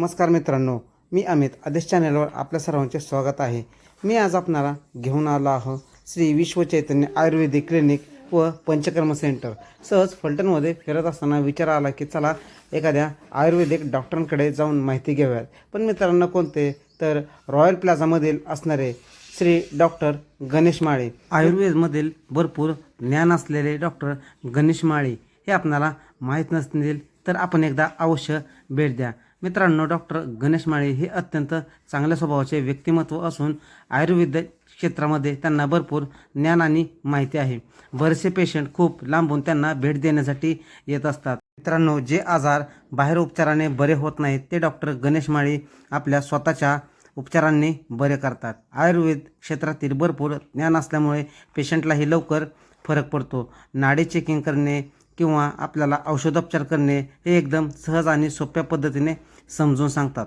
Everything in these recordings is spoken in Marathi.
नमस्कार मित्रांनो मी अमित. आदेश चॅनलवर आपल्या सर्वांचे स्वागत आहे. मी आज आपणाला घेऊन आलो आहो श्री विश्व चैतन्य आयुर्वेदिक क्लिनिक व पंचकर्म सेंटर. सहज फलटणमध्ये फिरत असताना विचार आला की चला एखाद्या आयुर्वेदिक डॉक्टरांकडे जाऊन माहिती घेऊयात. पण मित्रांनो कोणते? तर रॉयल प्लाझामधील असणारे श्री डॉक्टर गणेश माळे. आयुर्वेदमधील भरपूर ज्ञान असलेले डॉक्टर गणेश माळे हे आपणाला माहीत नसतील तर आपण एकदा अवश्य भेट द्या. मित्रांनो डॉक्टर गणेश माळी हे अत्यंत चांगल्या स्वभावाचे व्यक्तिमत्व असून आयुर्वेद क्षेत्रामध्ये त्यांना भरपूर ज्ञान आणि माहिती आहे. बरेचसे पेशंट खूप लांबून त्यांना भेट देण्यासाठी येत असतात. मित्रांनो जे आजार बाहेर उपचाराने बरे होत नाहीत ते डॉक्टर गणेश माळी आपल्या स्वतःच्या उपचारांनी बरे करतात. आयुर्वेद क्षेत्रातील भरपूर ज्ञान असल्यामुळे पेशंटलाही लवकर फरक पडतो. नाडी चेकिंग करणे किंवा आपल्याला औषधोपचार करणे हे एकदम सहज आणि सोप्या पद्धतीने समजून सांगतात.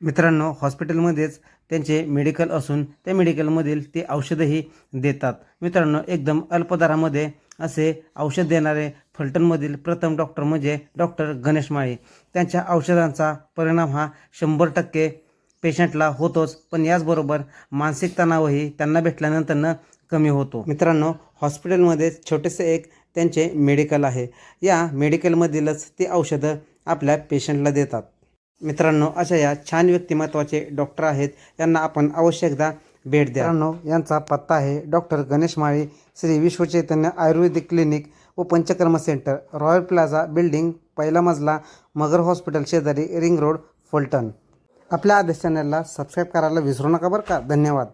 मित्रांनो हॉस्पिटलमध्येच त्यांचे मेडिकल असून त्या मेडिकलमधील ते औषधंही देतात. मित्रांनो एकदम अल्पदरामध्ये असे औषध देणारे फलटणमधील प्रथम डॉक्टर म्हणजे डॉक्टर गणेश माळी. त्यांच्या औषधांचा परिणाम हा शंभर टक्के पेशंटला होतोच. पण याचबरोबर मानसिक तणावही त्यांना भेटल्यानंतरनं कमी होतो. मित्रांनो हॉस्पिटलमध्ये छोटेसे एक त्यांचे मेडिकल आहे. या मेडिकलमधीलच ते औषधं आपल्या पेशंटला देतात. मित्रांनो अशा या छान व्यक्तिमत्वाचे डॉक्टर आहेत. यांना आपण आवश्यकदा भेट द्या. मित्रांनो यांचा पत्ता आहे डॉक्टर गणेश माळी श्री विश्वचैतन्य आयुर्वेदिक क्लिनिक व Panchakarma centre Royal Plaza building पहिला मजला मगर हॉस्पिटल शेजारी रिंग रोड फलटण. आपल्या आदेश चॅनलला सबस्क्राईब करायला विसरू नका बरं का? धन्यवाद.